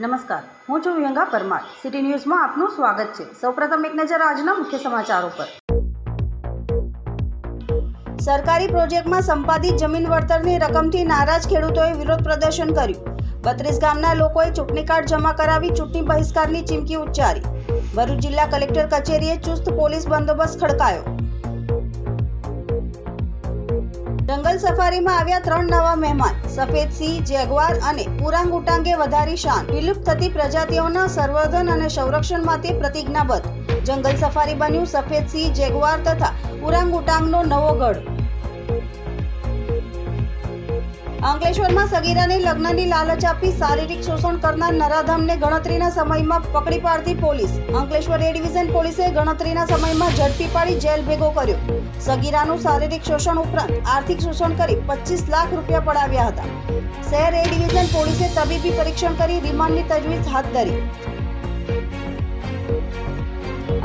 નમસ્કાર. હું છું વિહંગા પરમાર. સિટી ન્યૂઝમાં આપનું સ્વાગત છે. સૌપ્રથમ એક નજર આજના મુખ્ય સમાચારો પર. સરકારી પ્રોજેક્ટમાં સંપાદિત જમીન વળતરની રકમથી નારાજ ખેડૂતોએ વિરોધ પ્રદર્શન કર્યું. બત્રીસ ગામના લોકોએ ચૂંટણી કાર્ડ જમા કરાવી ચૂંટણી બહિષ્કારની ચીમકી ઉચ્ચારી. ભરૂચ જિલ્લા કલેક્ટર કચેરીએ ચુસ્ત પોલીસ બંદોબસ્ત ખડકાયો. જંગલ સફારીમાં આવ્યા ત્રણ નવા મહેમાન. સફેદ સિંહ, જેગવાર અને ઉરાંગ ઉટાંગે વધારી શાન. વિલુપ્ત થતી પ્રજાતિઓના સંવર્ધન અને સંરક્ષણ માટે પ્રતિજ્ઞાબદ્ધ. જંગલ સફારી બન્યું સફેદ સિંહ, જેગવાર તથા ઉરાંગ ઉટાંગનો નવો ગઢ. અંકલેશ્વરમાં સગીરાને લગ્નની લાલચ આપી શારીરિક શોષણ કરનાર નરાધામને ગણતરીના સમયમાં પકડી પાડતી પોલીસ. અંકલેશ્વર એ ડિવિઝન પોલીસે ગણતરીના સમયમાં ઝડપી પાડી જેલ ભેગો કર્યો. સગીરાનું શારીરિક શોષણ ઉપરાંત આર્થિક શોષણ કરી પચીસ લાખ રૂપિયા પડાવ્યા હતા. શહેર એ ડિવિઝન પોલીસે તબીબી પરીક્ષણ કરી રિમાન્ડની તજવીજ હાથ ધરી.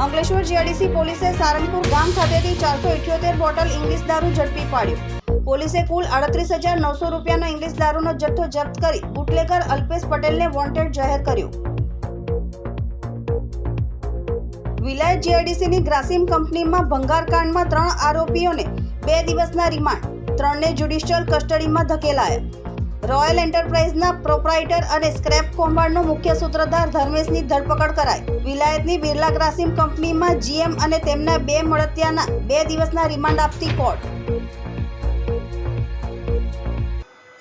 અંકલેશ્વર જીઆરડીસી પોલીસે સારંગપુર ગામ ખાતેથી ચારસો બોટલ ઇંગ્લિશ દારૂ ઝડપી પાડ્યો. પોલીસે કુલ અડત્રીસ હજાર નવસો રૂપિયાનો ઇંગ્લિશ દારૂનો જથ્થો જપ્ત કરી બુટલેકર અલ્પેશ પટેલને વોન્ટેડ જાહેર કર્યો. વિલાયત જીઆઈડીસીની ગ્રાસિમ કંપનીમાં ભંગારકાંડમાં ત્રણ આરોપીઓને બે દિવસના રિમાન્ડ, ત્રણને જ્યુડિશિયલ કસ્ટડીમાં ધકેલાયા. રોયલ એન્ટરપ્રાઇઝના પ્રોપરાઇટર અને સ્ક્રેપ કૌભાંડનો મુખ્ય સૂત્રધાર ધર્મેશની ધરપકડ કરાઈ. વિલાયતની બિરલા ગ્રાસિમ કંપનીમાં જીએમ અને તેમના બે મળતિયાના બે દિવસના રિમાન્ડ આપતી કોર્ટ.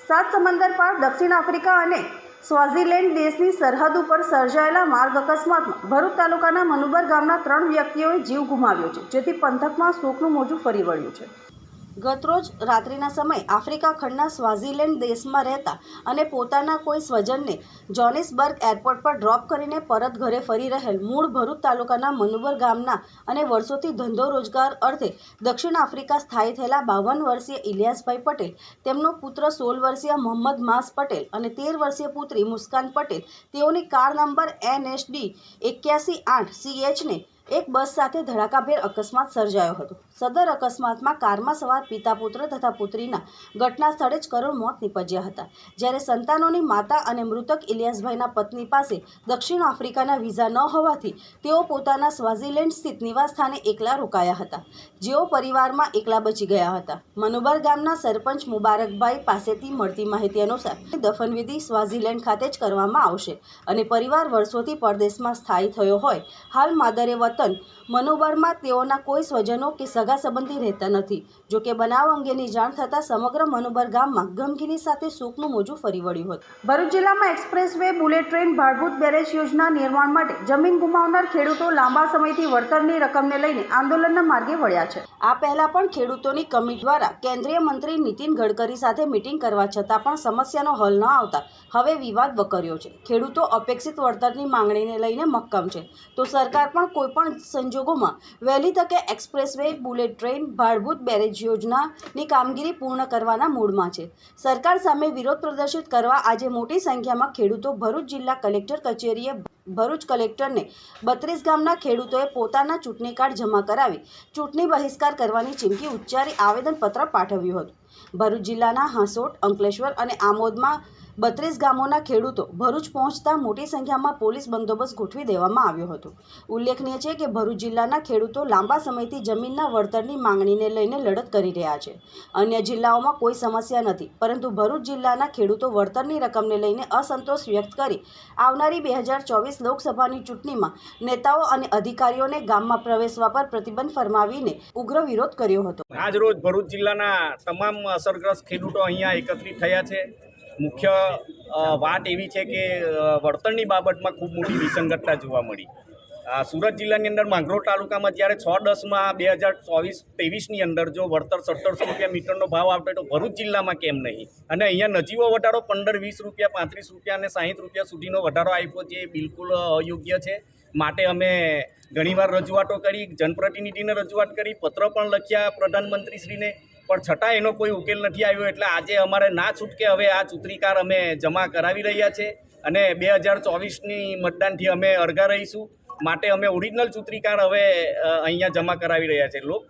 સાત સમંદર પાર દક્ષિણ આફ્રિકા અને સ્વાઝીલેન્ડ દેશની સરહદ ઉપર સર્જાયેલા માર્ગ અકસ્માતમાં ભરૂચ તાલુકાના મનુબર ગામના ત્રણ વ્યક્તિઓએ જીવ ગુમાવ્યો છે, જેથી પંથકમાં શોકનું મોજું ફરી વળ્યું છે. ગતરોજ રાત્રિના સમયે આફ્રિકા ખંડના સ્વાઝીલેન્ડ દેશમાં રહેતા અને પોતાના કોઈ સ્વજનને જોનિસબર્ગ એરપોર્ટ પર ડ્રોપ કરીને પરત ઘરે ફરી રહેલ મૂળ ભરૂચ તાલુકાના મનુબર ગામના અને વર્ષોથી ધંધો રોજગાર અર્થે દક્ષિણ આફ્રિકા સ્થાયી થયેલા બાવન વર્ષીય ઇલિયાસભાઈ પટેલ, તેમનો પુત્ર સોળ વર્ષીય મોહમ્મદ માસ પટેલ અને તેર વર્ષીય પુત્રી મુસ્કાન પટેલ, તેઓની કાર નંબર એનએસડી એક્યાસી આઠ સીએચને એક બસ સાથે ધડાકાભેર અકસ્માત સર્જાયો હતો. સદર અકસ્માતમાં કારમાં સવાર પિતા પુત્ર તથા પુત્રીના ઘટના સ્થળે જ કરોડ મોત નીપજ્યા હતા. જ્યારે સંતાનોની માતા અને મૃતક ઇલિયાસભાઈના પત્ની પાસે દક્ષિણ આફ્રિકાના વિઝા ન હોવાથી તેઓ પોતાના સ્વાઝીલેન્ડ સ્થિત નિવાસસ્થાને એકલા રોકાયા હતા. જેઓ પરિવારમાં એકલા બચી ગયા હતા. મનુબર ગામના સરપંચ મુબારકભાઈ પાસેથી મળતી માહિતી અનુસાર દફનવિધિ સ્વાઝીલેન્ડ ખાતે જ કરવામાં આવશે અને પરિવાર વર્ષોથી પરદેશમાં સ્થાયી થયો હોય. હાલ માદરે વતન મનુબરમાં તેઓના કોઈ સ્વજનો કે સગા સંબંધી રહેતા નથી. જો કે બનાવ અંગેની જાણ થતાં સમગ્ર મનુબર ગામમાં ગમગીની સાથે શોકનું મોજું ફરી વળ્યું હતું. ભરૂચ જિલ્લામાં express way bullet train Bhadbhut barrage યોજના નિર્માણ માટે જમીન ગુમાવનાર ખેડૂતો લાંબા સમયથી વળતરની રકમને લઈને આંદોલનના માર્ગે વળ્યા છે. આ પહેલા પણ ખેડૂતોની કમી દ્વારા કેન્દ્રીય મંત્રી નીતિન ગડકરી સાથે મિટિંગ કરવા છતાં પણ સમસ્યાનો હલ ન આવતા હવે વિવાદ વકર્યો છે. ખેડૂતો અપેક્ષિત વળતરની માંગણીને લઈને મક્કમ છે. તો સરકાર પણ કોઈપણ સંજોગોમાં વહેલી તકે express way bullet train Bhadbhut barrage યોજનાની કામગીરી પૂર્ણ કરવાના મૂડમાં છે. સરકાર સામે વિરોધ પ્રદર્શિત કરવા આજે મોટી સંખ્યામાં ખેડૂતો ભરૂચ જિલ્લા કલેક્ટર કચેરીએ ભરૂચ કલેક્ટરને બત્રીસ ગામના ખેડૂતોએ પોતાના ચૂંટણી કાર્ડ જમા કરાવી ચૂંટણી બહિષ્કાર કરવાની ચીમકી ઉચ્ચારી આવેદનપત્ર પાઠવ્યું હતું. ભરૂચ જિલ્લાના હાંસોટ, અંકલેશ્વર અને આમોદમાં બત્રીસ ગામોના ખેડૂતો ભરૂચ પહોંચતા મોટી સંખ્યામાં પોલીસ બંદોબસ્ત ગોઠવી દેવામાં આવ્યો હતો. ઉલ્લેખનીય છે કે ભરૂચ જિલ્લાના ખેડૂતો લાંબા સમયથી જમીનના વળતરની માંગણીને લઈને લડત કરી રહ્યા છે. અન્ય જિલ્લાઓમાં કોઈ સમસ્યા નથી, પરંતુ ભરૂચ જિલ્લાના ખેડૂતો વળતરની રકમને લઈને અસંતોષ વ્યક્ત કરી આવનારી બે હજાર ચોવીસ લોકસભાની ચૂંટણીમાં નેતાઓ અને અધિકારીઓને ગામમાં પ્રવેશવા પર પ્રતિબંધ ફરમાવીને ઉગ્ર વિરોધ કર્યો હતો. આજ રોજ ભરૂચ જિલ્લાના તમામ અસરગ્રસ્ત ખેડૂતો અહીંયા એકત્રિત થયા છે. મુખ્ય વાત એવી છે કે વળતરની બાબતમાં ખૂબ મોટી વિસંગતતા જોવા મળી. સુરત જિલ્લાની અંદર માંગરોળ તાલુકામાં જ્યારે છ દસમાં બે હજાર ચોવીસ ત્રેવીસની અંદર જો વળતર સત્તરસો રૂપિયા મીટરનો ભાવ આવતો તો ભરૂચ જિલ્લામાં કેમ નહીં? અને અહીંયા નજીવો વધારો પંદર, વીસ રૂપિયા, પાંત્રીસ રૂપિયા અને સાહીઠ રૂપિયા સુધીનો વધારો આપ્યો જે બિલકુલ અયોગ્ય છે. માટે અમે ઘણીવાર રજૂઆતો કરી, જનપ્રતિનિધિને રજૂઆત કરી, પત્ર પણ લખ્યા પ્રધાનમંત્રીશ્રીને. પણ છતાં એનો કોઈ ઉકેલ નથી આવ્યો એટલે આજે અમારે ના છૂટકે હવે આ ચૂંટણીકાર અમે જમા કરાવી રહ્યા છે અને બે હજાર ચોવીસની મતદાનથી અમે અળગા રહીશું. માટે અમે ઓરિજિનલ ચૂંટણીકાર હવે અહીંયા જમા કરાવી રહ્યા છે. લોક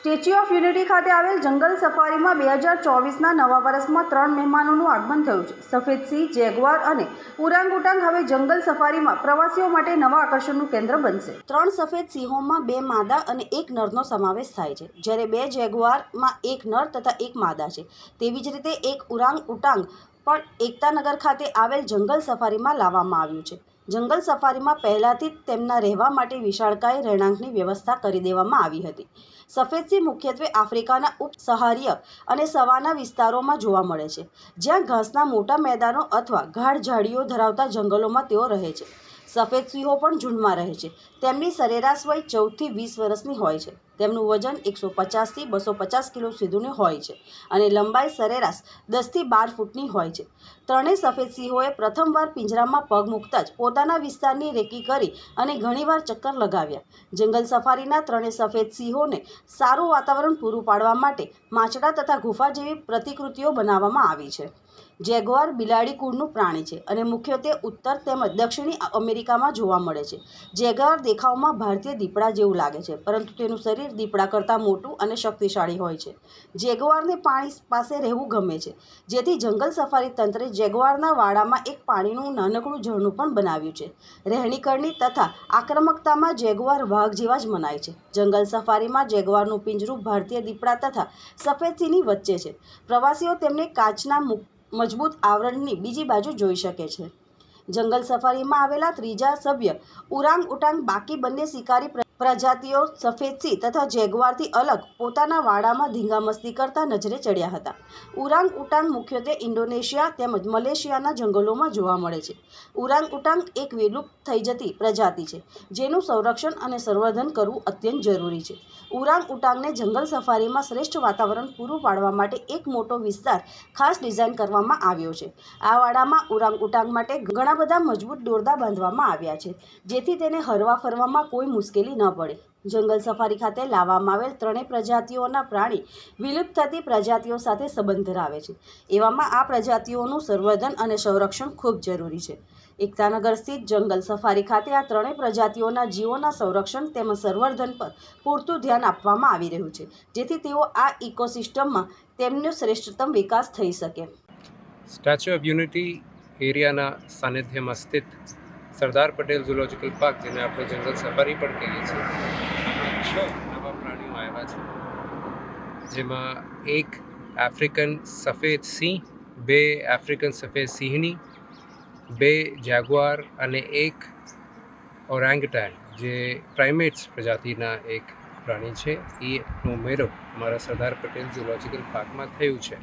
સ્ટેચ્યુ ઓફ યુનિટી ખાતે આવેલ જંગલ સફારીમાં બે હજાર ચોવીસના નવા વર્ષમાં ત્રણ મહેમાનોનું આગમન થયું છે. સફેદ સિંહ, જેગવાર અને ઉરાંગુટાંગ હવે જંગલ સફારીમાં પ્રવાસીઓ માટે નવા આકર્ષણનું કેન્દ્ર બનશે. ત્રણ સફેદ સિંહોમાં બે માદા અને એક નરનો સમાવેશ થાય છે. જ્યારે બે જેગવારમાં એક નર તથા એક માદા છે. તેવી જ રીતે એક ઉરાંગ ઉટાંગ પણ એકતાનગર ખાતે આવેલ જંગલ સફારીમાં લાવવામાં આવ્યું છે. જંગલ સફારીમાં પહેલાંથી જ તેમના રહેવા માટે વિશાળકાય રહેણાંકની વ્યવસ્થા કરી દેવામાં આવી હતી. સફેદ સિંહ મુખ્યત્વે આફ્રિકાના ઉપસહારીય અને સવાના વિસ્તારોમાં જોવા મળે છે, જ્યાં ઘાસના મોટા મેદાનો અથવા ગાઢ ઝાડીઓ ધરાવતા જંગલોમાં તેઓ રહે છે. સફેદ સિંહો પણ ઝુંડમાં રહે છે. તેમની સરેરાશ વય ચૌદથી વીસ વર્ષની હોય છે. તેમનું વજન એકસો પચાસથી બસો પચાસ કિલો સુધીનું હોય છે અને લંબાઈ સરેરાશ દસથી બાર ફૂટની હોય છે. ત્રણેય સફેદ સિંહોએ પ્રથમવાર પિંજરામાં પગ મૂકતા જ પોતાના વિસ્તારની રેકી કરી અને ઘણીવાર ચક્કર લગાવ્યા. જંગલ સફારીના ત્રણેય સફેદ સિંહોને સારું વાતાવરણ પૂરું પાડવા માટે માછડા તથા ગુફા જેવી પ્રતિકૃતિઓ બનાવવામાં આવી છે. જેગવાર બિલાડી કુળનું પ્રાણી છે અને મુખ્યત્વે ઉત્તર તેમજ દક્ષિણી અમેરિકામાં જોવા મળે છે. જેગવાર દેખાવમાં ભારતીય દીપડા જેવું લાગે છે, પરંતુ તેનું શરીર દીપડા કરતાં મોટું અને શક્તિશાળી હોય છે. જેગવારને પાણી પાસે રહેવું ગમે છે. જેથી જંગલ સફારી તંત્રે જેગવારના વાડામાં એક પાણીનું નાનકડું ઝરણું પણ બનાવ્યું છે. રહેણીકરણી તથા આક્રમકતામાં જેગવાર વાઘ જેવા જ મનાય છે. જંગલ સફારીમાં જેગવારનું પિંજરું ભારતીય દીપડા તથા સફેદ સિંહની વચ્ચે છે. પ્રવાસીઓ તેમને કાચના મુ- મજબૂત આવરણની બીજી બાજુ જોઈ શકે છે. જંગલ સફારીમાં આવેલા ત્રીજા સભ્ય ઉરાંગ ઉટાંગ બાકી બંને શિકારી પ્રજાતિઓ સફેદ સિંહ તથા જેગવારથી અલગ પોતાના વાડામાં ધીંગામસ્તી કરતા નજરે ચડ્યા હતા. ઉરાંગ ઉટાંગ મુખ્યત્વે ઇન્ડોનેશિયા તેમજ મલેશિયાના જંગલોમાં જોવા મળે છે. ઉરાંગ ઉટાંગ એક વિલુપ્ત થઈ જતી પ્રજાતિ છે, જેનું સંરક્ષણ અને સંવર્ધન કરવું અત્યંત જરૂરી છે. ઉરાંગ ઉટાંગને જંગલ સફારીમાં શ્રેષ્ઠ વાતાવરણ પૂરું પાડવા માટે એક મોટો વિસ્તાર ખાસ ડિઝાઇન કરવામાં આવ્યો છે. આ વાડામાં ઉરાંગ ઉટાંગ માટે ઘણા બધા મજબૂત દોરદા બાંધવામાં આવ્યા છે, જેથી તેને હરવા ફરવામાં કોઈ મુશ્કેલી ન પડે. જંગલ સફારી ખાતે લાવવામાં આવેલ ત્રણેય પ્રજાતિઓના પ્રાણી વિલુપ્ત થતી પ્રજાતિઓ સાથે સંબંધ ધરાવે છે. એવામાં આ પ્રજાતિઓનું સંવર્ધન અને સંરક્ષણ ખૂબ જરૂરી છે. એકતાનગર સ્થિત જંગલ સફારી ખાતે આ ત્રણેય પ્રજાતિઓના જીવોના સંરક્ષણ તેમજ સંવર્ધન પર પૂરતું ધ્યાન આપવામાં આવી રહ્યું છે. જેથી તેઓ આ ઇકોસિસ્ટમમાં તેમનો શ્રેષ્ઠતમ વિકાસ થઈ શકે. સ્ટેચ્યુ ઓફ યુનિટી એરિયાના સાનિધ્યમાં સ્થિત સરદાર પટેલ ઝુલોજિકલ પાર્ક જેને આપણે જંગલ સફારી પણ કહીએ છીએ. છ નવા પ્રાણીઓ આવ્યા છે. જેમાં એક આફ્રિકન સફેદ સિંહ, બે આફ્રિકન સફેદ સિંહની, બે જાગવાર અને એક ઓરાંગટાન જે પ્રાઇમેટ્સ પ્રજાતિના એક પ્રાણી છે. એનો ઉમેરો અમારા સરદાર પટેલ ઝૂલોજિકલ પાર્કમાં થયું છે.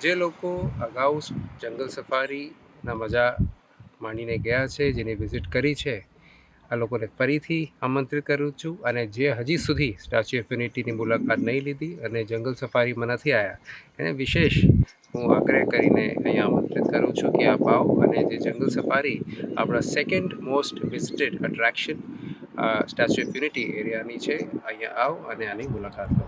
જે લોકો અગાઉ જંગલ સફારીના મજા માણીને ગયા છે, જેની વિઝિટ કરી છે, આ લોકોને ફરીથી આમંત્રિત કરું છું અને જે હજી સુધી સ્ટેચ્યુ ઓફ યુનિટીની મુલાકાત નહીં લીધી અને જંગલ સફારીમાં નથી આવ્યા એને વિશેષ હું આગ્રહ કરીને અહીંયા આમંત્રિત કરું છું કે આપ આવો અને જે જંગલ સફારી આપણા second most visited attraction statue of unity એરિયાની છે, અહીંયા આવો અને આની મુલાકાત લો.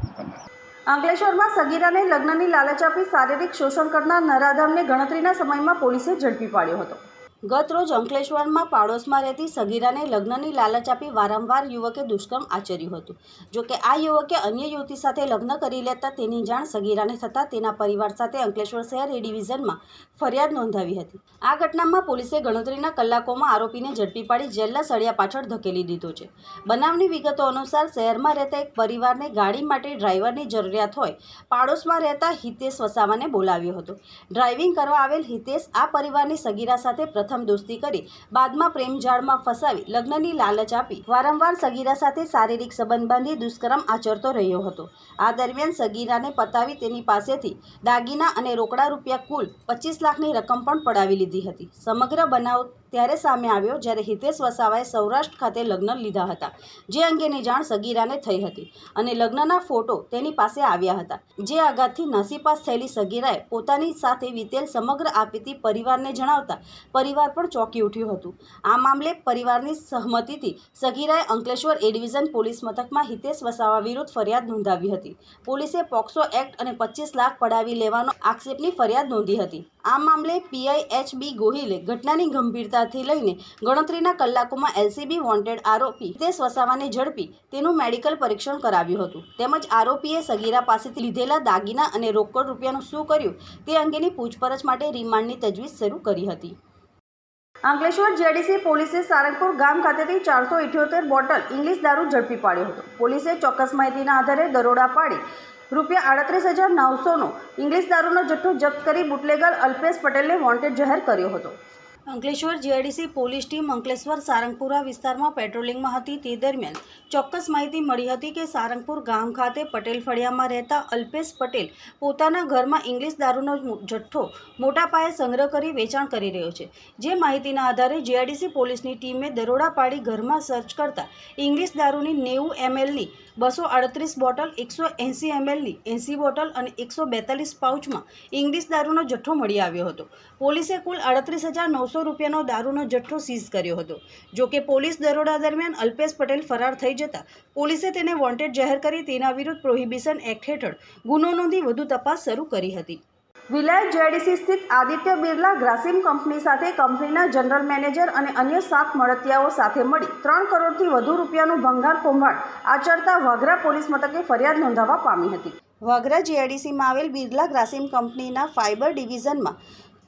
અંકલેશ્વરમાં સગીરાને લગ્નની લાલચ આપી શારીરિક શોષણ કરનાર નરાધમને ગણતરીના સમયમાં પોલીસે ઝડપી પાડ્યો હતો. ગત રોજ અંકલેશ્વરમાં પાડોશમાં રહેતી સગીરાને લગ્નની લાલચ આપી વારંવાર યુવકે દુષ્કર્મ આચર્યું હતું. જોકે આ યુવકે અન્ય યુવતી સાથે લગ્ન કરી લેતા તેની જાણ સગીરાને થતાં તેના પરિવાર સાથે અંકલેશ્વર શહેર એ ડિવિઝનમાં ફરિયાદ નોંધાવી હતી. આ ઘટનામાં પોલીસે ગણતરીના કલાકોમાં આરોપીને ઝડપી પાડી જેલના સળિયા પાછળ ધકેલી દીધો છે. બનાવની વિગતો અનુસાર શહેરમાં રહેતા એક પરિવારને ગાડી માટે ડ્રાઈવરની જરૂરિયાત હોય, પાડોશમાં રહેતા હિતેશ વસાવાને બોલાવ્યો હતો. ડ્રાઇવિંગ કરવા આવેલ હિતેશ આ પરિવારની સગીરા સાથે પ્રથમ દોસ્તી કરી, બાદમાં પ્રેમજાળમાં ફસાવી, લગ્નની લાલચ આપી. વારંવાર સગીરા સાથે શારીરિક સંબંધ બાંધી દુષ્કર્મ આચરતો રહ્યો હતો. આ દરમિયાન સગીરાને પતાવી તેની પાસેથી દાગીના અને રોકડા રૂપિયા કુલ પચીસ લાખની રકમ પણ પડાવી લીધી હતી. સમગ્ર બનાવ ત્યારે સામે આવ્યો જ્યારે હિતેશ વસાવાએ સૌરાષ્ટ્ર ખાતે લગ્ન લીધા હતા, જે અંગેની જાણ સગીરાને થઈ હતી અને લગ્નના ફોટો તેની પાસે આવ્યા હતા. જે આઘાતથી નાસીપાસ થયેલી સગીરાએ પોતાની સાથે વીતેલ સમગ્ર આપીતી પરિવારને જણાવતા પરિવાર પણ ચોંકી ઉઠ્યું હતું. આ મામલે પરિવારની સહમતિથી સગીરાએ અંકલેશ્વર એ ડિવિઝન પોલીસ મથકમાં હિતેશ વસાવા વિરુદ્ધ ફરિયાદ નોંધાવી હતી. પોલીસે પોક્સો એક્ટ અને પચીસ લાખ પડાવી લેવાનો આક્ષેપની ફરિયાદ નોંધી હતી. આ મામલે પીઆઈ એચ ગોહિલે ઘટનાની ગંભીરતાથી લઈને ગણતરીના કલાકોમાં એલસીબી વોન્ટેડ આરોપી હિતેશ વસાવાને ઝડપી તેનું મેડિકલ પરીક્ષણ કરાવ્યું હતું. તેમજ આરોપીએ સગીરા પાસેથી લીધેલા દાગીના અને રોકડ રૂપિયાનું શું કર્યું તે અંગેની પૂછપરછ માટે રિમાન્ડની તજવીજ શરૂ કરી હતી. અંકલેશ્વર જેડીસી પોલીસે સારંગપુર ગામ ખાતેથી ચારસો ઇઠ્યોતેર બોટલ ઇંગ્લિશ દારૂ ઝડપી પાડ્યો હતો. પોલીસે ચોક્કસ માહિતીના આધારે દરોડા પાડી રૂપિયા આડત્રીસ હજાર નવસોનો ઇંગ્લિશ દારૂનો જથ્થો જપ્ત કરી બુટલેગર અલ્પેશ પટેલને વોન્ટેડ જાહેર કર્યો હતો. Ankleshwar GIDC police team Ankleshwar Sarangpura વિસ્તારમાં પેટ્રોલિંગમાં હતી. તે દરમિયાન ચોક્કસ માહિતી મળી હતી કે સારંગપુર ગામ ખાતે પટેલ ફળિયામાં રહેતા અલ્પેશ પટેલ પોતાના ઘરમાં ઇંગ્લિશ દારૂનો જથ્થો મોટા પાયે સંગ્રહ કરી વેચાણ કરી રહ્યો છે. જે માહિતીના આધારે જીઆઈડીસી પોલીસની ટીમે દરોડા પાડી ઘરમાં સર્ચ કરતા ઇંગ્લિશ દારૂની નેવું એમએલની બસો આડત્રીસ બોટલ એકસો એંસી એમએલની એંસી બોટલ અને એકસો બેતાલીસ પાઉચમાં ઇંગ્લિશ દારૂનો જથ્થો મળી આવ્યો હતો. પોલીસે કુલ આડત્રીસ હજાર નવસો રૂપિયાનો દારૂનો જથ્થો સીઝ કર્યો હતો. જો કે પોલીસ દરોડા દરમિયાન અલ્પેશ પટેલ ફરાર થઈ જતા પોલીસે તેને વોન્ટેડ જાહેર કરી તેના વિરુદ્ધ પ્રોહિબિશન એક્ટ હેઠળ ગુનો નોંધી વધુ તપાસ શરૂ કરી હતી. વિલાયત જેડીસી સ્થિત આદિત્ય બિરલા ગ્રાસિમ કંપની સાથે કંપનીના જનરલ મેનેજર અને અન્ય સાત મળતિયાઓ સાથે મળી ત્રણ કરોડથી વધુ રૂપિયાનું ભંગાર કૌભાંડ આચરતા વાઘરા પોલીસ મથકે ફરિયાદ નોંધાવવા પામી હતી. વાઘરા જીઆઈડીસીમાં આવેલ બિરલા ગ્રાસિમ કંપનીના ફાઇબર ડિવિઝનમાં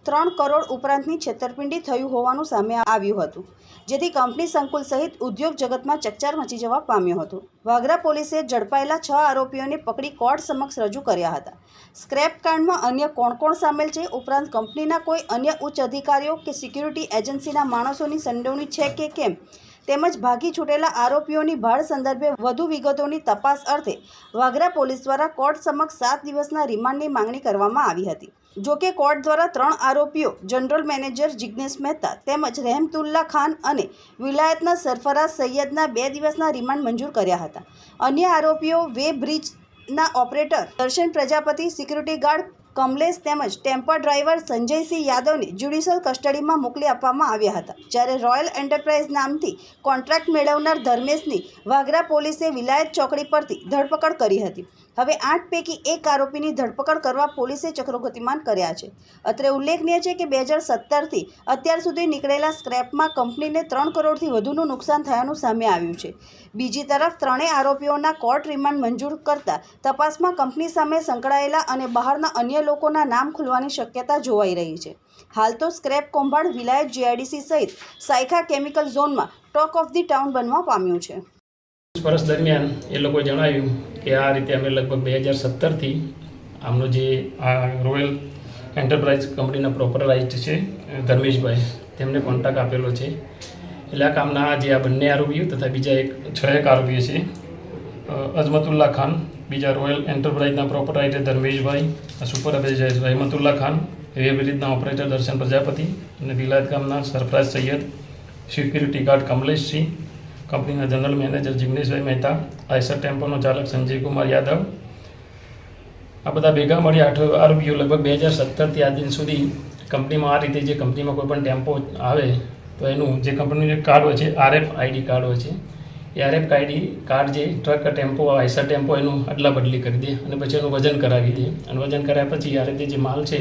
ત્રણ કરોડ ઉપરાંતની છેતરપિંડી થયું હોવાનું સામે આવ્યું હતું, જેથી કંપની સંકુલ સહિત ઉદ્યોગ જગતમાં ચકચાર મચી જવા પામ્યો હતો. વાગરા પોલીસે ઝડપાયેલા છ આરોપીઓને પકડી કોર્ટ સમક્ષ રજૂ કર્યા હતા. સ્ક્રેપ કાંડમાં અન્ય કોણ કોણ સામેલ છે ઉપરાંત કંપનીના કોઈ અન્ય ઉચ્ચ અધિકારીઓ કે સિક્યુરિટી એજન્સીના માણસોની સંડોવણી છે કે કેમ? તેમજ ભાગી છૂટેલા આરોપીઓની ભાળ સંદર્ભે વધુ વિગતોની તપાસ અર્થે વાગરા પોલીસ દ્વારા કોર્ટ સમક્ષ સાત દિવસના રિમાન્ડની માંગણી કરવામાં આવી હતી. જો કે કોર્ટ દ્વારા ત્રણ આરોપીઓ, જનરલ મેનેજર જિગ્નેશ મહેતા તેમજ રહેમતુલ્લા ખાન અને વિલાયતના સરફરાઝ સૈયદના બે દિવસના રિમાન્ડ મંજૂર કર્યા હતા. અન્ય આરોપીઓ way બ્રિજના operator, Darshan Prajapati, security guard Kamlesh તેમજ ટેમ્પર ડ્રાઈવર સંજયસિંહ યાદવને જ્યુડિશિયલ કસ્ટડીમાં મોકલી આપવામાં આવ્યા હતા. જ્યારે રોયલ એન્ટરપ્રાઇઝ નામથી કોન્ટ્રાક્ટ મેળવનાર ધર્મેશની વાગરા પોલીસે વિલાયત ચોકડી પરથી ધરપકડ કરી હતી. હવે આઠ પૈકી એક આરોપીની ધરપકડ કરવા પોલીસે ચક્રો ગતિમાન કર્યા છે. અત્રે ઉલ્લેખનીય છે કે બે હજાર સત્તરથી અત્યાર સુધી નીકળેલા સ્ક્રેપમાં કંપનીને ત્રણ કરોડથી વધુનું નુકસાન થયાનું સામે આવ્યું છે. બીજી તરફ, ત્રણેય આરોપીઓના કોર્ટ રિમાન્ડ મંજૂર કરતા તપાસમાં કંપની સામે સંકળાયેલા અને બહારના અન્ય લોકોના નામ ખુલવાની શક્યતા જોવાઈ રહી છે. હાલ તો સ્ક્રેપ કૌભાંડ વિલાયત જીઆઈડીસી સહિત સાયખા કેમિકલ ઝોનમાં ટોક ઓફ ધી ટાઉન બનવા પામ્યું છે. વર્ષ દરમિયાન એ લોકોએ જણાવ્યું કે આ રીતે અમે લગભગ બે હજાર સત્તરથી આમનો જે આ રોયલ એન્ટરપ્રાઇઝ કંપનીના પ્રોપરાઇઝ છે ધર્મેશભાઈ તેમને કોન્ટેક્ટ આપેલો છે. એટલે આ કામના જે આ બંને આરોપીઓ તથા બીજા એક છ એક આરોપીઓ છે અ, અઝમતુલ્લા ખાન બીજા રોયલ એન્ટરપ્રાઇઝના પ્રોપરાઇટર ધર્મેશભાઈ સુપરવાઇઝર રહેમતુલ્લા ખાન વેબ રીતના ઓપરેટર દર્શન પ્રજાપતિ અને વિલાયત ગામના સરફરાજ સૈયદ સિક્યુરિટી ગાર્ડ કમલેશસિંહ કંપનીના જનરલ મેનેજર જિગ્નેશભાઈ મહેતા, આઈસર ટેમ્પોનો ચાલક સંજય કુમાર યાદવ. આ બધા ભેગા મળી આઠ આરોપીઓ લગભગ બે હજાર સત્તરથી આ દિન સુધી કંપનીમાં આ રીતે જે કંપનીમાં કોઈ પણ ટેમ્પો આવે, તો એનું જે કંપનીનું કાર્ડ હોય છે, આરએફ આઈડી કાર્ડ હોય છે. એ આરએફ આઈડી કાર્ડ જે ટ્રક, ટેમ્પો, આઈસર ટેમ્પો, એનું અદલા બદલી કરી દે અને પછી એનું વજન કરાવી દે. અને વજન કરાવ્યા પછી આ રીતે જે માલ છે,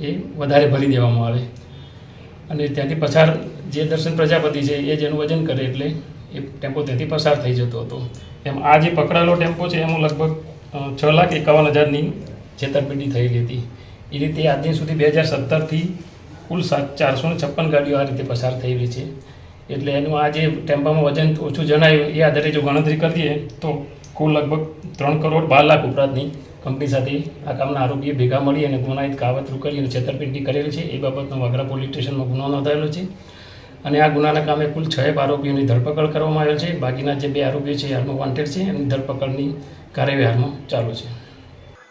એ વધારે ભરી દેવામાં આવે. અને ત્યાંથી પસાર જે દર્શન પ્રજાપતિ છે, એ જેનું વજન કરે એટલે એ ટેમ્પો ત્યાંથી પસાર થઈ જતો હતો. એમ આ જે પકડાયેલો ટેમ્પો છે, એમાં લગભગ છ લાખ એકાવન હજારની છેતરપિંડી થયેલી હતી. એ રીતે આજ સુધી બે હજાર સત્તરથી કુલ સાત, ચારસો ને છપ્પન ગાડીઓ આ રીતે પસાર થયેલી છે. એટલે એનું આ જે ટેમ્પામાં વજન ઓછું જણાયું, એ આધારે જો ગણતરી કરીએ, તો કુલ લગભગ ત્રણ કરોડ બાર લાખ ઉપરાંતની કંપની સાથે આ કામના આરોપીએ ભેગા મળી અને ગુનાહિત કાવતરું કરી અને છેતરપિંડી કરેલી છે. એ બાબતનો વાગરા પોલીસ સ્ટેશનમાં ગુનો નોંધાયેલો છે. અને આ ગુનાના કામે કુલ છ આરોપીઓની ધરપકડ કરવામાં આવેલ છે. બાકીના જે બે આરોપીઓ છે હાલમાં વોન્ટેડ છે. એની ધરપકડની કાર્યવાહી હાલમાં ચાલુ છે.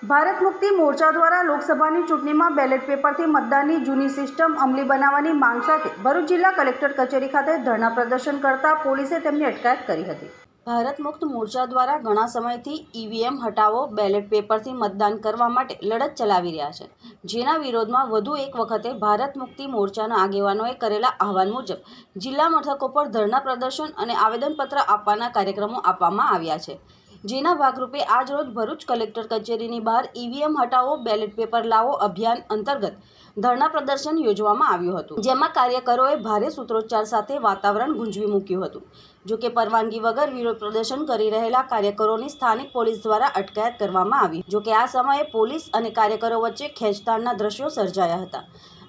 ભારત મુક્તિ મોરચા દ્વારા લોકસભાની ચૂંટણીમાં બેલેટ પેપરથી મતદાનની જૂની સિસ્ટમ અમલી બનાવવાની માંગ સાથે ભરૂચ જિલ્લા કલેક્ટર કચેરી ખાતે ધરણા પ્રદર્શન કરતા પોલીસે તેમની અટકાયત કરી હતી. ભારત મુક્ત મોરચા દ્વારા ઘણા સમયથી ઈવીએમ હટાવો, બેલેટ પેપરથી મતદાન કરવા માટે લડત ચલાવી રહ્યા છે. જેના વિરોધમાં વધુ એક વખતે ભારત મુક્તિ મોરચાના આગેવાનોએ કરેલા આહવાન મુજબ જિલ્લા મથકો પર ધરણા પ્રદર્શન અને આવેદનપત્ર આપવાના કાર્યક્રમો આપવામાં આવ્યા છે. જેના ભાગરૂપે આજરોજ ભરૂચ કલેક્ટર કચેરીની બહાર ઈવીએમ હટાવો, બેલેટ પેપર લાવો અભિયાન અંતર્ગત ધરણા પ્રદર્શન યોજવામાં આવ્યું હતું. જેમાં કાર્યકરોએ ભારે સૂત્રોચ્ચાર સાથે વાતાવરણ ગુંજવી મૂક્યું હતું. જો કે પરવાનગી વગર વિરોધ પ્રદર્શન કરી રહેલા કાર્યકરોની સ્થાનિક પોલીસ દ્વારા અટકાયત કરવામાં આવી. જો કે આ સમયે પોલીસ અને કાર્યકરો વચ્ચે ખેંચતાણના દ્રશ્યો સર્જાયા હતા.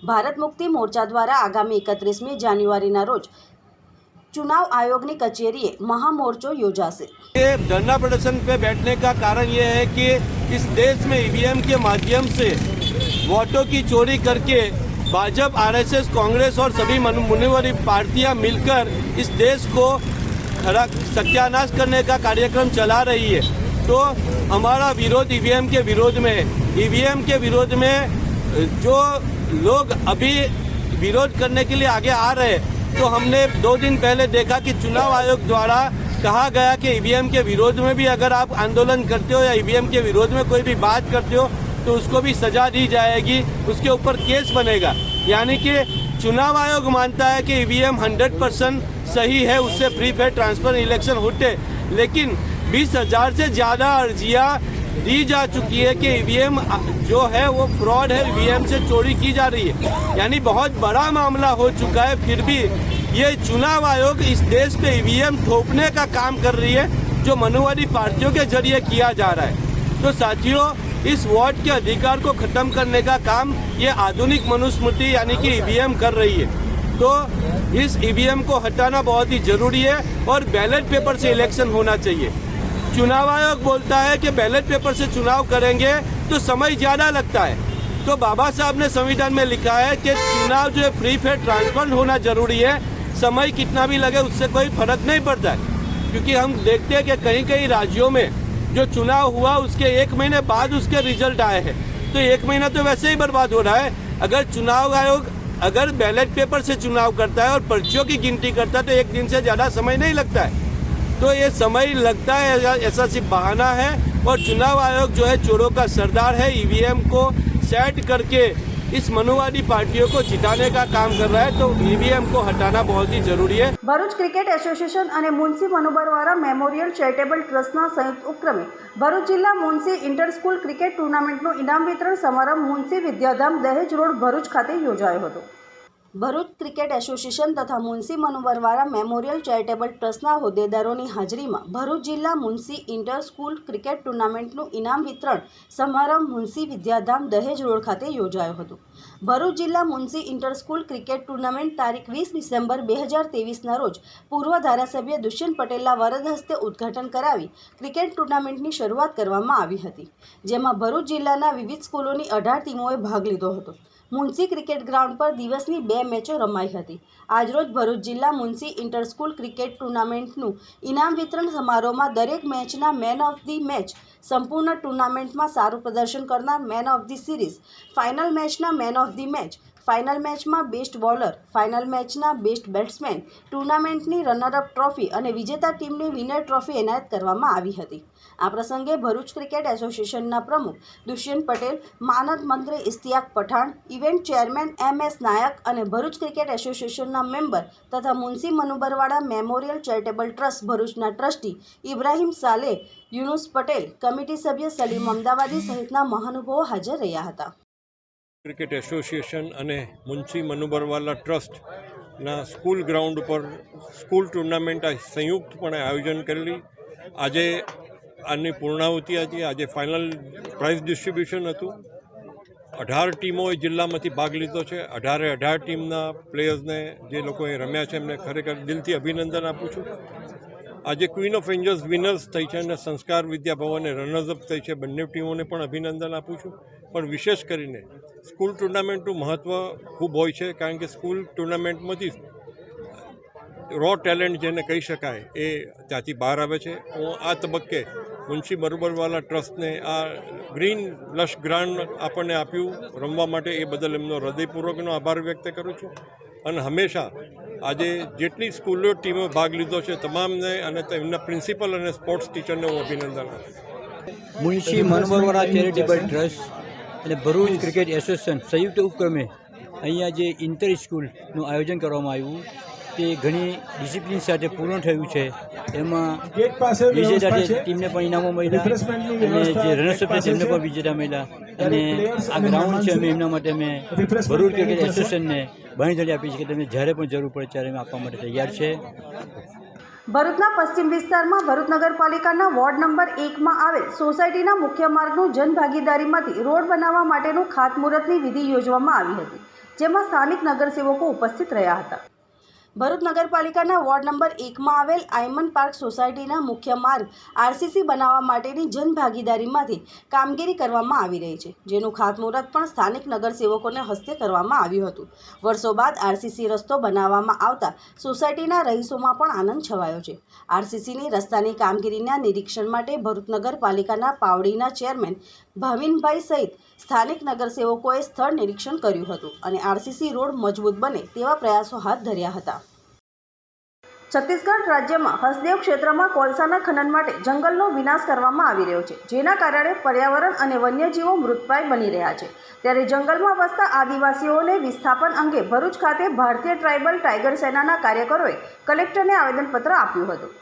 ભારત મુક્તિ મોરચા દ્વારા આગામી એકત્રીસમી જાન્યુઆરીના રોજ ચુનાવ આયોગની કચેરીએ મહામોરચો યોજાશે ये धरना प्रदर्शन पे बैठने का कारण ये है कि इस देश में ईवीएम के माध्यम से वोटों की चोरी करके भाजपा आरएसएस कांग्रेस और सभी मनु- मुनिवरी पार्टियां मिलकर इस देश को खरा सत्यानाश करने का कार्यक्रम चला रही है तो हमारा विरोध ईवीएम के विरोध में है ईवीएम के विरोध में जो लोग अभी विरोध करने के लिए आगे आ रहे हैं तो हमने दो दिन पहले देखा कि चुनाव आयोग द्वारा कहा गया कि ईवीएम के विरोध में भी अगर आप आंदोलन करते हो या ईवीएम के विरोध में कोई भी बात करते हो तो उसको भी सजा दी जाएगी, उसके ऊपर केस बनेगा। यानी कि चुनाव आयोग मानता है कि ईवीएम 100 परसेंट सही है, उससे फ्री फेयर ट्रांसफ़र इलेक्शन होते। लेकिन बीस हज़ार से ज़्यादा अर्जियाँ दी जा चुकी है कि ईवीएम जो है वो फ्रॉड है, ईवीएम से चोरी की जा रही है। यानी बहुत बड़ा मामला हो चुका है, फिर भी ये चुनाव आयोग इस देश पे ईवीएम थोपने का काम कर रही है, जो मनुवादी पार्टियों के ज़रिए किया जा रहा है। तो साथियों, इस वोट के अधिकार को खत्म करने का काम ये आधुनिक मनुस्मृति यानी कि ईवीएम कर रही है। तो इस ईवीएम को हटाना बहुत ही ज़रूरी है और बैलेट पेपर से इलेक्शन होना चाहिए। चुनाव आयोग बोलता है कि बैलेट पेपर से चुनाव करेंगे तो समय ज़्यादा लगता है। तो बाबा साहब ने संविधान में लिखा है कि चुनाव जो है फ्री फेयर ट्रांसफ़र होना ज़रूरी है। समय कितना भी लगे, उससे कोई फ़र्क नहीं पड़ता है। क्योंकि हम देखते हैं कि कई कई राज्यों में जो चुनाव हुआ, उसके एक महीने बाद उसके रिज़ल्ट आए हैं। तो एक महीना तो वैसे ही बर्बाद हो रहा है। अगर चुनाव आयोग अगर बैलेट पेपर से चुनाव करता है और पर्चियों की गिनती करता है तो एक दिन से ज़्यादा समय नहीं लगता है। तो ये समय लगता है ऐसा- ऐसा सिर्फ बहाना है और चुनाव आयोग जो है चोरों का सरदार है ईवीएम को सेट करके इस मनुवादी पार्टियों को जिताने का काम कर रहा है तो ईवीएम को हटाना बहुत ही जरूरी है ભરૂચ ક્રિકેટ એસોસિએશન અને મુનસી મનુબરવાળા મેમોરિયલ ચેરિટેબલ ટ્રસ્ટના સંયુક્ત ઉપક્રમે ભરૂચ જિલ્લા મુનસી ઇન્ટર સ્કૂલ ક્રિકેટ ટુર્નામેન્ટનું ઇનામ વિતરણ સમારંભ મુનસી વિદ્યાધામ દહેજ રોડ ભરૂચ ખાતે યોજાયો હતો ભરૂચ ક્રિકેટ એસોસિએશન તથા મુનસી મનોવરવાળા મેમોરિયલ ચેરિટેબલ ટ્રસ્ટના હોદ્દેદારોની હાજરીમાં ભરૂચ જિલ્લા મુનસી ઇન્ટર સ્કૂલ ક્રિકેટ ટુર્નામેન્ટનું ઇનામ વિતરણ સમારંભ મુનસી વિદ્યાધામ દહેજ રોડ ખાતે યોજાયો હતો. ભરૂચ જિલ્લા Munshi inter school cricket tournament તારીખ વીસ ડિસેમ્બર બે હજાર તેવીસના રોજ પૂર્વ ધારાસભ્ય દુષ્યંત પટેલના વરદ હસ્તે ઉદ્ઘાટન કરાવી ક્રિકેટ ટુર્નામેન્ટની શરૂઆત કરવામાં આવી હતી, જેમાં ભરૂચ જિલ્લાના વિવિધ સ્કૂલોની અઢાર ટીમોએ ભાગ લીધો હતો. મુનસી ક્રિકેટ ગ્રાઉન્ડ પર દિવસની બે મેચો રમાઈ હતી. આજરોજ ભરૂચ જિલ્લા મુન્સી ઇન્ટર સ્કૂલ ક્રિકેટ ટુર્નામેન્ટનું ઇનામ વિતરણ સમારોહમાં દરેક મેચના મેન ઓફ ધી મેચ સંપૂર્ણ ટુર્નામેન્ટમાં સારું પ્રદર્શન કરનાર man of the series, final મેચના man of the match final મેચમાં બેસ્ટ બોલર, ફાઇનલ મેચના બેસ્ટ બેટ્સમેન, ટુર્નામેન્ટની રનરઅપ ટ્રોફી અને વિજેતા ટીમને વિનર ટ્રોફી એનાયત કરવામાં આવી હતી. આ પ્રસંગે ભરૂચ ક્રિકેટ એસોસિએશનના પ્રમુખ દુષ્યંત પટેલ, માનદ મંત્રી Istiyak Pathan, event chairman M S Nayak અને ભરૂચ ક્રિકેટ એસોસિએશનના મેમ્બર તથા Munshi Manubarwada memorial charitable trust ભરૂચના ટ્રસ્ટી ઇબ્રાહિમ સાલે યુનુસ પટેલ, કમિટી સભ્ય સલીમ અમદાવાદી સહિતના મહાનુભાવો હાજર રહ્યા હતા. ક્રિકેટ એસોસિએશન અને મુનશી મનુબરવાલા ટ્રસ્ટના સ્કૂલ ગ્રાઉન્ડ ઉપર સ્કૂલ ટુર્નામેન્ટ સંયુક્તપણે આયોજન કરેલી. આજે આની પૂર્ણાહુતિ હતી આજે ફાઇનલ પ્રાઇઝ ડિસ્ટ્રીબ્યુશન હતું. અઢાર ટીમોએ જિલ્લામાંથી ભાગ લીધો છે. અઢારે અઢાર ટીમના પ્લેયર્સને જે લોકોએ રમ્યા છે એમને ખરેખર દિલથી અભિનંદન આપું છું. આજે ક્વીન ઓફ એન્જલ્સ વિનર્સ થઈ છે અને સંસ્કાર વિદ્યાભવને રનર્સઅપ થઈ છે. બંને ટીમોને પણ અભિનંદન આપું છું. પણ વિશેષ કરીને સ્કૂલ ટુર્નામેન્ટનું મહત્ત્વ ખૂબ હોય છે, કારણ કે સ્કૂલ ટુર્નામેન્ટમાંથી રો ટેલેન્ટ જેને કહી શકાય એ ત્યાંથી બહાર આવે છે. હું આ તબક્કે મુનશી બરોબરવાલા ટ્રસ્ટને આ ગ્રીન લશ ગ્રાન્ડ આપણને આપ્યું. રમવા માટે એ બદલ એમનો હૃદયપૂર્વકનો આભાર વ્યક્ત કરું છું. અને હંમેશા આજે જેટલી સ્કૂલો ટીમે ભાગ લીધો છે તમામને અને તેમના પ્રિન્સિપલ અને સ્પોર્ટ્સ ટીચરને હું અભિનંદન આપું મુનશી મનોબરવાળા ચેરિટેબલ ટ્રસ્ટ અને ભરૂચ ક્રિકેટ એસોસિએશન સંયુક્ત ઉપક્રમે અહીંયા જે ઇન્ટર સ્કૂલનું આયોજન કરવામાં આવ્યું તે ઘણી ડિસિપ્લિન સાથે પૂર્ણ થયું છે. એમાં વિજેતા ટીમને પણ ઇનામો મળ્યા અને જે રનર્સઅપ છે. તેમને પણ વિજેતા મળ્યા. અને આ ગ્રાઉન્ડ છે અમે એમના માટે અમે ભરૂચ ક્રિકેટ એસોસિએશનને બાંધણી આપી છે કે તમે જ્યારે પણ જરૂર પડે ત્યારે આપવા માટે તૈયાર છે. ભરૂચના પશ્ચિમ વિસ્તારમાં ભરૂચ નગરપાલિકાના વોર્ડ નંબર એકમાં આવેલ સોસાયટીના મુખ્ય માર્ગનું જનભાગીદારીમાંથી રોડ બનાવવા માટેનું ખાતમુહૂર્તની વિધિ યોજવામાં આવી હતી, જેમાં સ્થાનિક નગરસેવકો ઉપસ્થિત રહ્યા હતા. ભરૂચ નગરપાલિકાના વોર્ડ નંબર એકમાં આવેલ આયમન પાર્ક સોસાયટીના મુખ્ય માર્ગ આરસીસી બનાવવા માટેની જનભાગીદારીમાંથી કામગીરી કરવામાં આવી રહી છે, જેનું ખાતમુહૂર્ત પણ સ્થાનિક નગરસેવકોને હસ્તે કરવામાં આવ્યું હતું. વર્ષો બાદ આરસીસી રસ્તો બનાવવામાં આવતા સોસાયટીના રહીશોમાં પણ આનંદ છવાયો છે. આરસીસીની રસ્તાની કામગીરીના નિરીક્ષણ માટે ભરૂચ નગરપાલિકાના પાવડીના ચેરમેન ભાવિનભાઈ સહિત સ્થાનિક નગરસેવકોએ સ્થળ નિરીક્ષણ કર્યું હતું અને આરસીસી રોડ મજબૂત બને તેવા પ્રયાસો હાથ ધર્યા હતા. છત્તીસગઢ રાજ્યમાં હસદેવ ક્ષેત્રમાં કોલસાના ખનન માટે જંગલનો વિનાશ કરવામાં આવી રહ્યો છે, જેના કારણે પર્યાવરણ અને વન્યજીવો મૃતપ્રાય બની રહ્યા છે. ત્યારે જંગલમાં વસતા આદિવાસીઓને વિસ્થાપન અંગે ભરૂચ ખાતે ભારતીય ટ્રાઇબલ ટાઈગર સેનાના કાર્યકરોએ કલેક્ટરને આવેદનપત્ર આપ્યું હતું.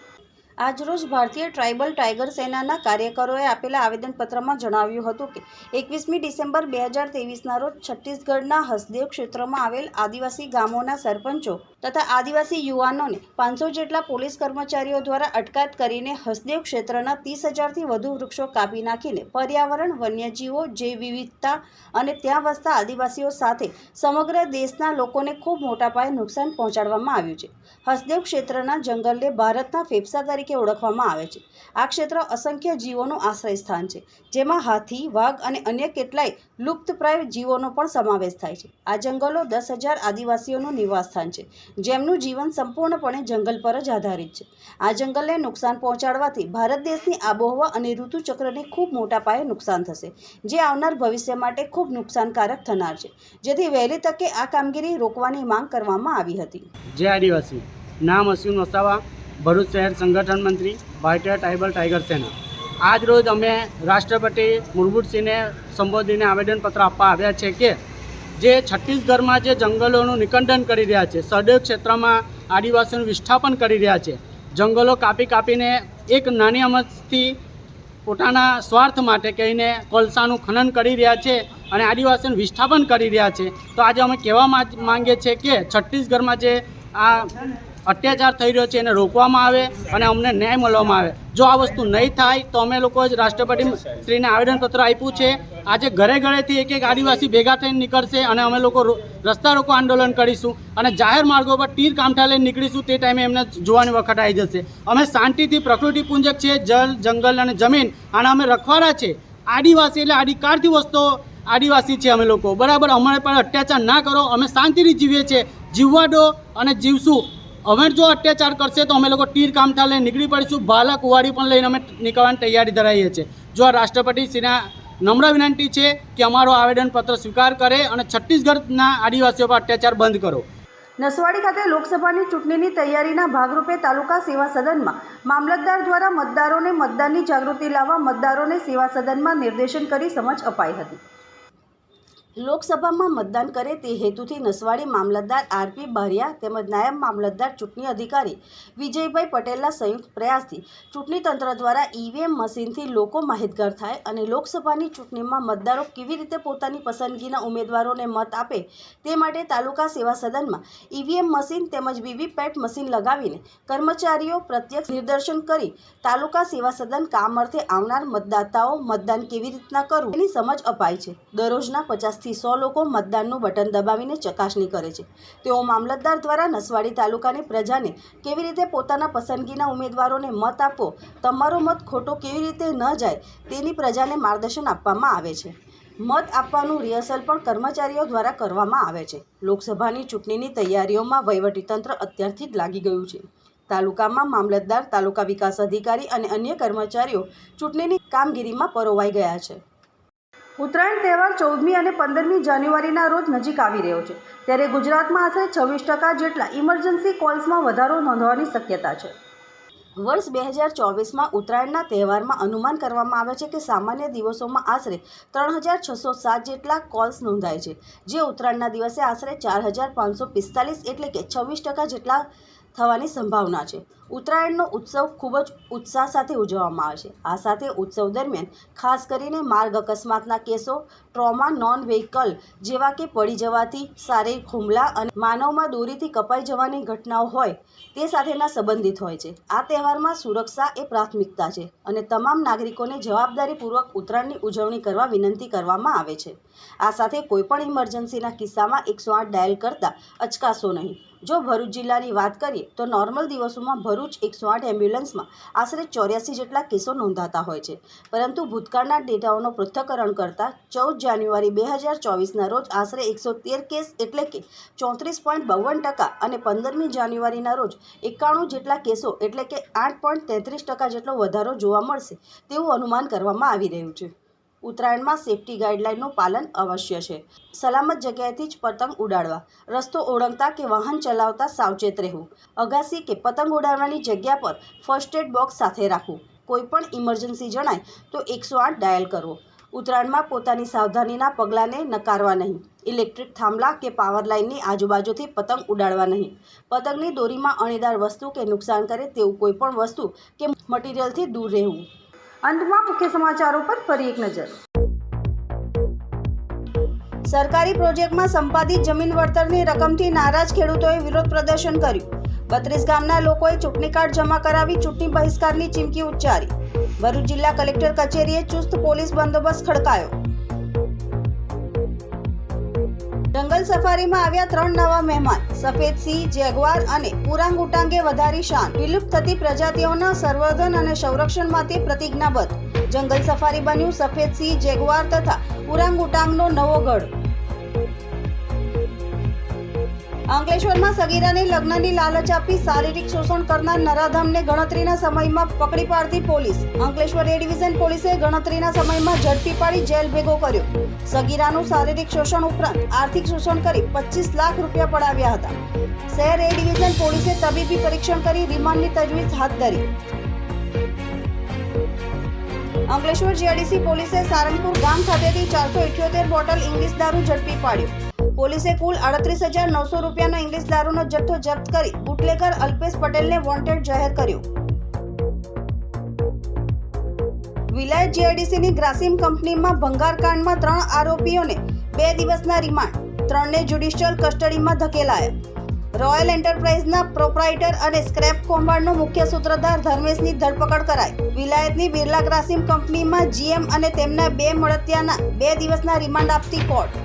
આજરોજ ભારતીય ટ્રાઇબલ ટાઈગર સેનાના કાર્યકરોએ આપેલા આવેદનપત્રમાં જણાવ્યું હતું કે, એકવીસમી ડિસેમ્બર બે હજાર તેવીસના રોજ છત્તીસગઢના હસદેવ ક્ષેત્રમાં આવેલ આદિવાસી ગામોના સરપંચો તથા આદિવાસી યુવાનોને પાંચસો જેટલા પોલીસ કર્મચારીઓ દ્વારા અટકાયત કરીને હસદેવ ક્ષેત્રના ત્રીસ હજારથી વધુ વૃક્ષો કાપી નાખીને પર્યાવરણ વન્યજીવો જૈવ વિવિધતા અને ત્યાં વસતા આદિવાસીઓ સાથે સમગ્ર દેશના લોકોને ખૂબ મોટા પાયે નુકસાન પહોંચાડવામાં આવ્યું છે. હસદેવ ક્ષેત્રના જંગલને ભારતના ફેફસા તરીકે ઓળખવામાં આવે છે. આ ક્ષેત્ર અસંખ્ય જીવોનું આશ્રય સ્થાન છે, જેમાં હાથી, વાઘ અને અન્ય કેટલાય લુપ્તપ્રાય જીવોનો પણ સમાવેશ થાય છે. આ જંગલો દસ હજાર આદિવાસીઓનું નિવાસસ્થાન છે, જેમનું જીવન સંપૂર્ણપણે જંગલ પર જ આધારિત છે. આ જંગલને નુકસાન પહોંચાડવાથી ભારત દેશની આબોહવા અને ઋતુચક્રને ખૂબ મોટા પાયે નુકસાન થશે, જે આવનાર ભવિષ્ય માટે ખૂબ નુકસાનકારક થનાર છે. જેથી વહેલી તકે આ કામગીરી રોકવાની માંગ કરવામાં આવી હતી. જય આદિવાસી, નામ અશ્વિન વસાવા, ભરૂચ શહેર સંગઠન મંત્રી, ભારતીય ટ્રાઇબલ ટાઈગર સેના. આજ રોજ અમે રાષ્ટ્રપતિ મુર્મુસિંહને સંબોધીને આવેદનપત્ર આપવા આવ્યા છે કે જે છત્તીસગઢમાં જે જંગલોનું નિકંદન કરી રહ્યા છે, સદૈવ ક્ષેત્રમાં આદિવાસીનું વિસ્થાપન કરી રહ્યા છે, જંગલો કાપી કાપીને એક નાની અમતથી પોતાના સ્વાર્થ માટે કહીને કોલસાનું ખનન કરી રહ્યા છે અને આદિવાસીનું વિસ્થાપન કરી રહ્યા છે. તો આજે અમે કહેવા માંગીએ છીએ કે છત્તીસગઢમાં જે આ અત્યાચાર થઈ રહ્યો છે એને રોકવામાં આવે અને અમને ન્યાય મળવામાં આવે. જો આ વસ્તુ નહીં થાય, તો અમે લોકો જ રાષ્ટ્રપતિ શ્રીને આવેદનપત્ર આપ્યું છે. આજે ઘરે ઘરેથી એક એક આદિવાસી ભેગા થઈને નીકળશે અને અમે લોકો રસ્તા રોકો આંદોલન કરીશું અને જાહેર માર્ગો પર તીર કામઠા લઈને નીકળીશું તે ટાઈમે એમને જોવાની વખત આવી જશે. અમે શાંતિથી પ્રકૃતિ પૂંજક છીએ જલ જંગલ અને જમીન, આના અમે રખવાડા છે. આદિવાસી એટલે આદિકાળથી વસ્તુઓ આદિવાસી છે અમે લોકો. બરાબર, અમારે પર અત્યાચાર ના કરો, અમે શાંતિથી જીવીએ છીએ. જીવવા દો અને જીવશું. અમે જો અત્યાચાર કરશે તો અમે લોકો તીર કામઠા લઈને નીકળી પડીશું. ભાલા કુવાડી પણ લઈને અમે નીકળવાની તૈયારી ધરાવીએ છીએ. જો આ રાષ્ટ્રપતિ શ્રીના નમ્ર વિનંતી છે કે અમારો આવેદનપત્ર સ્વીકાર કરે અને છત્તીસગઢના આદિવાસીઓ પર અત્યાચાર બંધ કરો. નસવાડી ખાતે લોકસભાની ચૂંટણીની તૈયારીના ભાગરૂપે તાલુકા સેવા સદનમાં મામલતદાર દ્વારા મતદારોને મતદાનની જાગૃતિ લાવવા મતદારોને સેવા સદનમાં નિર્દેશન કરી સમજ અપાઈ હતી. લોકસભામાં મતદાન કરે તે હેતુથી નસવાડી મામલતદાર આરપી બારિયા તેમજ નાયબ મામલતદાર ચૂંટણી અધિકારી વિજયભાઈ પટેલના સંયુક્ત પ્રયાસથી ચૂંટણી તંત્ર દ્વારા ઈવીએમ મશીનથી લોકો માહિતગાર થાય અને લોકસભાની ચૂંટણીમાં મતદારો કેવી રીતે પોતાની પસંદગીના ઉમેદવારોને મત આપે તે માટે તાલુકા સેવા સદનમાં ઈવીએમ મશીન તેમજ વીવીપેટ મશીન લગાવીને કર્મચારીઓ પ્રત્યક્ષ નિદર્શન કરી તાલુકા સેવા સદન કામ અર્થે આવનાર મતદાતાઓ મતદાન કેવી રીતના કરવું તેની સમજ અપાય છે. દરરોજના પચાસથી સો લોકો મતદાનનું બટન દબાવીને ચકાસણી કરે છે. તેઓ મામલતદાર દ્વારા નસવાડી તાલુકાની પ્રજાને કેવી રીતે પોતાના પસંદગીના ઉમેદવારોને મત આપવો, તમારો મત ખોટો કેવી રીતે ન જાય તેની પ્રજાને માર્ગદર્શન આપવામાં આવે છે. મત આપવાનું રિહર્સલ પણ કર્મચારીઓ દ્વારા કરવામાં આવે છે. લોકસભાની ચૂંટણીની તૈયારીઓમાં વહીવટીતંત્ર અત્યારથી જ લાગી ગયું છે. તાલુકામાં મામલતદાર, તાલુકા વિકાસ અધિકારી અને અન્ય કર્મચારીઓ ચૂંટણીની કામગીરીમાં પરોવાઈ ગયા છે. ઉત્તરાયણ તહેવાર ચૌદમી અને પંદરમી જાન્યુઆરીના રોજ નજીક આવી રહ્યો છે. ત્યારે ગુજરાતમાં આશરે છવ્વીસ ટકા જેટલા ઇમરજન્સી કોલ્સમાં વધારો નોંધવાની શક્યતા છે. વર્ષ બે હજાર ચોવીસમાં ઉત્તરાયણના તહેવારમાં અનુમાન કરવામાં આવે છે કે સામાન્ય દિવસોમાં આશરે ત્રણ હજાર છસો સાત જેટલા કોલ્સ નોંધાય છે, જે ઉત્તરાયણના દિવસે આશરે ચાર હજાર પાંચસો પિસ્તાલીસ એટલે કે છવ્વીસ ટકા જેટલા થવાની સંભાવના છે. ઉત્તરાયણનો ઉત્સવ ખૂબ જ ઉત્સાહ સાથે ઉજવવામાં આવે છે. આ સાથે ઉત્સવ દરમિયાન ખાસ કરીને માર્ગ અકસ્માતના કેસો, ટ્રોમા નોન વ્હીકલ જેવા કે પડી જવાથી શારીરિક હુમલા અને માનવમાં દોરીથી કપાઈ જવાની ઘટનાઓ હોય તે સાથેના સંબંધિત હોય છે. આ તહેવારમાં સુરક્ષા એ પ્રાથમિકતા છે અને તમામ નાગરિકોને જવાબદારીપૂર્વક ઉત્તરાયણની ઉજવણી કરવા વિનંતી કરવામાં આવે છે. આ સાથે કોઈપણ ઇમરજન્સીના કિસ્સામાં એકસો આઠ ડાયલ કરતાં અચકાશો નહીં. જો ભરૂચ જિલ્લાની વાત કરીએ તો નોર્મલ દિવસોમાં ભરૂચ એકસો આઠ એમ્બ્યુલન્સમાં આશરે ચોર્યાસી જેટલા કેસો નોંધાતા હોય છે. પરંતુ ભૂતકાળના ડેટાઓનો પૃથ્થકરણ કરતાં ચૌદ જાન્યુઆરી બે હજાર ચોવીસના રોજ આશરે એકસો તેર કેસ એટલે કે ચોત્રીસ પોઈન્ટ બાવન ટકા અને પંદરમી જાન્યુઆરીના રોજ એકાણું જેટલા કેસો એટલે કે આઠ પોઈન્ટ તેત્રીસ ટકા જેટલો વધારો જોવા મળશે તેવું અનુમાન કરવામાં આવી રહ્યું છે. ઉત્તરાયણમાં સેફટી ગાઈડલાઇનનું પાલન અવશ્ય છે. સલામત જગ્યાએથી જ પતંગ ઉડાડવા. રસ્તો ઓળંગતા કે વાહન ચલાવતા સાવચેત રહેવું. અગાસી કે પતંગ ઉડાડવાની જગ્યા પર ફર્સ્ટ એડ બોક્સ સાથે રાખવું. કોઈપણ ઇમરજન્સી જણાય તો એકસો આઠ ડાયલ કરવો. ઉત્તરાયણમાં પોતાની સાવધાનીના પગલાંને નકારવા નહીં. ઇલેક્ટ્રિક થાંભલા કે પાવર લાઇનની આજુબાજુથી પતંગ ઉડાડવા નહીં. પતંગની દોરીમાં અણીદાર વસ્તુ કે નુકસાન કરે તેવું કોઈપણ વસ્તુ કે મટીરિયલથી દૂર રહેવું. અંતમાં મુખ્ય સમાચારો પર ફરી એક નજર. સરકારી પ્રોજેક્ટમાં સંપાદિત જમીન વળતરની રકમથી નારાજ ખેડૂતોએ વિરોધ પ્રદર્શન કર્યું. બત્રીસ ગામના લોકોએ ચૂંટણી કાર્ડ જમા કરાવી ચૂંટણી બહિષ્કારની ચીમકી ઉચ્ચારી. ભરૂચ જિલ્લા કલેક્ટર કચેરીએ ચુસ્ત પોલીસ બંદોબસ્ત ખડકાયો. જંગલ સફારીમાં આવ્યા ત્રણ નવા મહેમાન. સફેદ સિંહ, જેગવાર અને પુરાંગુટાંગે વધારી શાન. વિલુપ્ત થતી પ્રજાતિઓના સંવર્ધન અને સંરક્ષણ માટે પ્રતિજ્ઞાબદ્ધ. જંગલ સફારી બન્યું સફેદ સિંહ, જેગવાર તથા પુરાંગુટાંગનો નવો ગઢ. અંકલેશ્વરમાં સગીરાને લગ્નની લાલચ આપી શારીરિક શોષણ કરનાર નરાધમને ગણતરીના સમયમાં પકડી પાડતી પોલીસ. અંકલેશ્વર એ ડિવિઝન પોલીસે ગણતરીના સમયમાં ઝડપી પાડી જેલ ભેગો કર્યો. સગીરાનું શારીરિક શોષણ ઉપરાંત આર્થિક શોષણ કરી પચીસ લાખ રૂપિયા પડાવ્યા હતા. શહેર એ ડિવિઝન પોલીસે તબીબી પરીક્ષણ કરી રિમાન્ડની તજવીજ હાથ ધરી. અંકલેશ્વર જીઆઈડીસી પોલીસે સારંગપુર ગામ ખાતેથી ચારસો ઇઠ્યોતેર બોટલ ઇંગ્લિશ દારૂ ઝડપી પાડ્યો. પોલીસે કુલ આડત્રીસ હજાર નવસો રૂપિયાનો ઇંગ્લિશ દારૂનો જથ્થો જપ્ત કરી બુટલેકર અલ્પેશ પટેલને વોન્ટેડ જાહેર કર્યો. વિલાયત જીઆઈડીસીની ગ્રાસિમ કંપનીમાં ભંગારકાંડમાં ત્રણ આરોપીઓને બે દિવસના રિમાન્ડ, ત્રણને જ્યુડિશિયલ કસ્ટડીમાં ધકેલાયા. રોયલ એન્ટરપ્રાઇઝના પ્રોપરાઇટર અને સ્ક્રેપ કૌભાંડનો મુખ્ય સૂત્રધાર ધર્મેશની ધરપકડ કરાઈ. વિલાયતની બિરલા ગ્રાસિમ કંપનીમાં જીએમ અને તેમના બે મળતિયાના બે દિવસના રિમાન્ડ આપતી કોર્ટ.